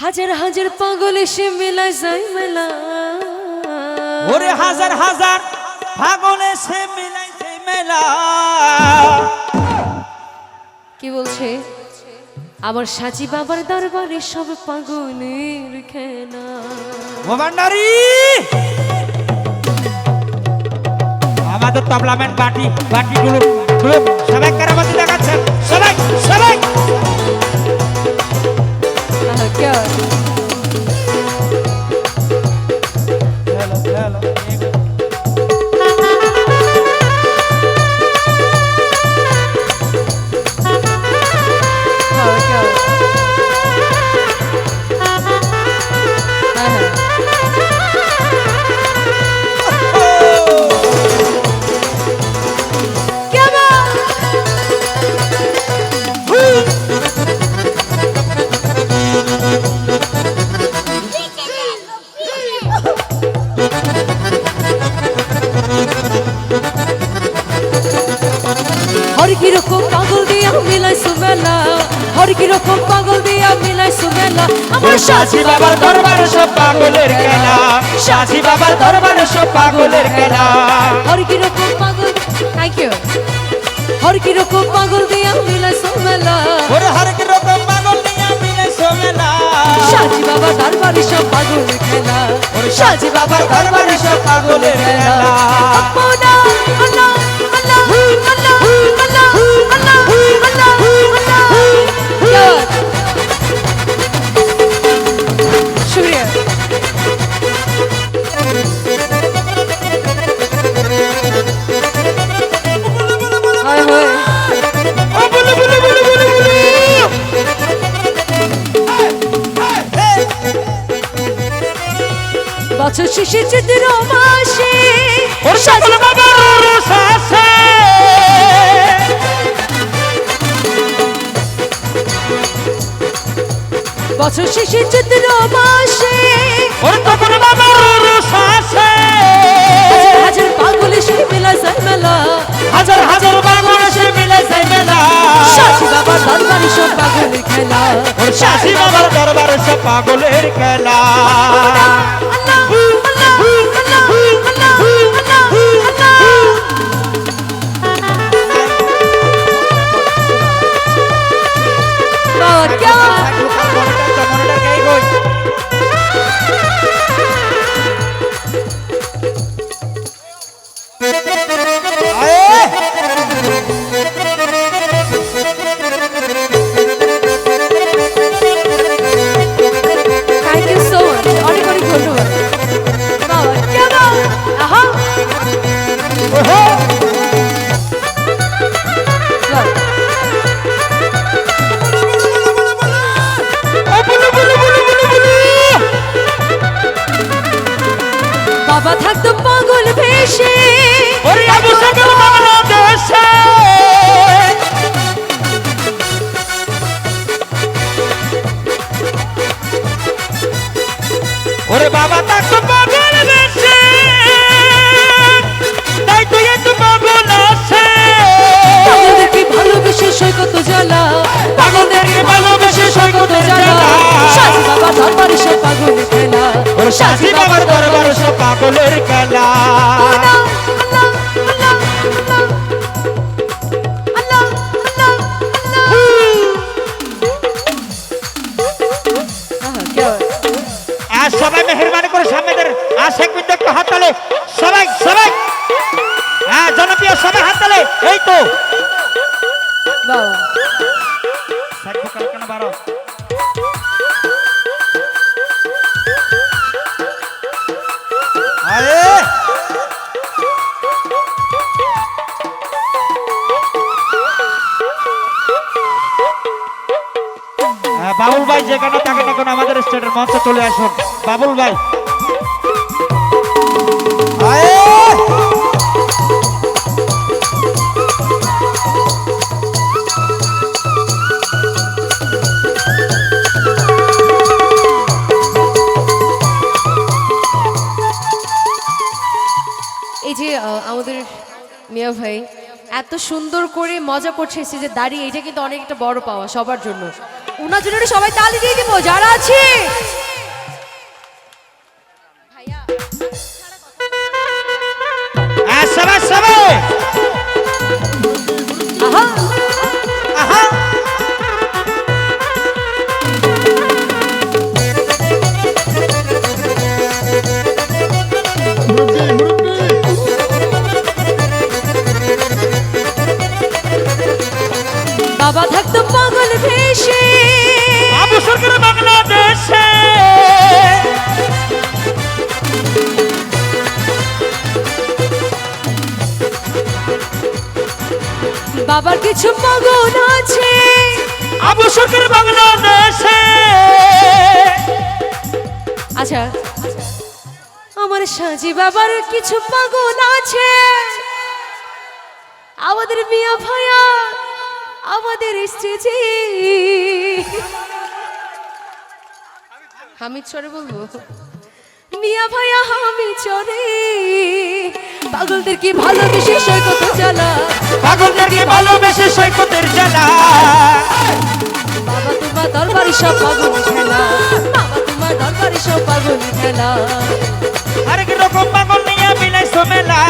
হাজার হাজার পাগল এসে মেলা যায় মেলা। ওরে হাজার হাজার পাগল এসে মিলাইছে মেলা। কি বলছে? আমার সাজি বাবার দরবারে সব পাগলের খেলা। ভবান্ডারি আমাদের তবলামেন্ট বাটি বাটি গুলো সবাই কারাবাতি দেখাচ্ছেন সবাই সবাই! হর কি রকম পাগল দিয়া মিলাই সুমেলা হর কি রকম পাগল দিয়া মিলাই সুমেলা। আমার সাজি বাবার দরবারে সব পাগলের খেলা সাজি বাবার দরবারে সব পাগলের খেলা। হর কি রকম পাগল থ্যাংক ইউ হর কি রকম পাগল দিয়া মিলাই সুমেলা। ওরে হর কি রকম পাগল নিয়ে মিলে সোমেলা। সাজি বাবা দরবারে সব পাগল খেলা। ওরে সাজি বাবার দরবারে সব পাগলের খেলা। বছর শেষে চিত্র মাসে। ওর সকল বাবার রস আছে বছর শেষে চিত্র মাসে। ওর সকল বাবার রস আছে হাজার পাগল এসে মেলা যায় মেলা। হাজার হাজার বাগন এসে মিলে যায় মেলা। সাথী বাবার দরবারে সব পাগলের খেলা। ওর শাশি বাবার দরবারে সব পাগলের খেলা। ভেসে ওরে আবু সকল বাংলাদেশে। ওরে বাবা তাকে পাগল বেশে। তাই তো এত পাগল আছে। পাগলদেরকে ভালোবেসে সৈকত জ্বালা। পাগলদেরকে ভালোবেসে সৈকত জ্বালা। সাজি বাবা দরবারে সব পাগল খেলা। ওর শাশি বাবার দরবার সব পাগলের খেলা। সবাই সবাই। হ্যাঁ জনপ্রিয় সবাই হাত তালে। এই তো। বারো হ্যাঁ, বাবুল ভাই যেখানে থাকেন এখন আমাদের স্টেটের মঞ্চে চলে আসুন। বাবুল ভাই। যে আমাদের মিয়া ভাই এত সুন্দর করে মজা করছে যে দাঁড়িয়ে এটা কিন্তু অনেকটা বড় পাওয়া সবার জন্য। ওনার জন্য সবাই তালি দিয়ে দিব, যারা আছে। কিছু পাগল আছে। আবু সরকার বাংলাদেশে আচ্ছা আমার সাজি বাবার কিছু পাগল আছে। আমাদের মিয়া ভাইয়া আমাদের স্টেজে আমি চড়ে বলব? মিয়া ভাইয়া আমি চড়ে পাগলদেরকে ভালোবেসে সৈকত জ্বালা? পাগলদেরকে ভালোবেসে সৈকতের জ্বালা। বাবা তোমার দরবারি সব পাগল খেলা। বাবা তোমার দরবারি সব পাগল খেলা। হরেক রকম পাগল নিয়ে মিলাই সোমেলা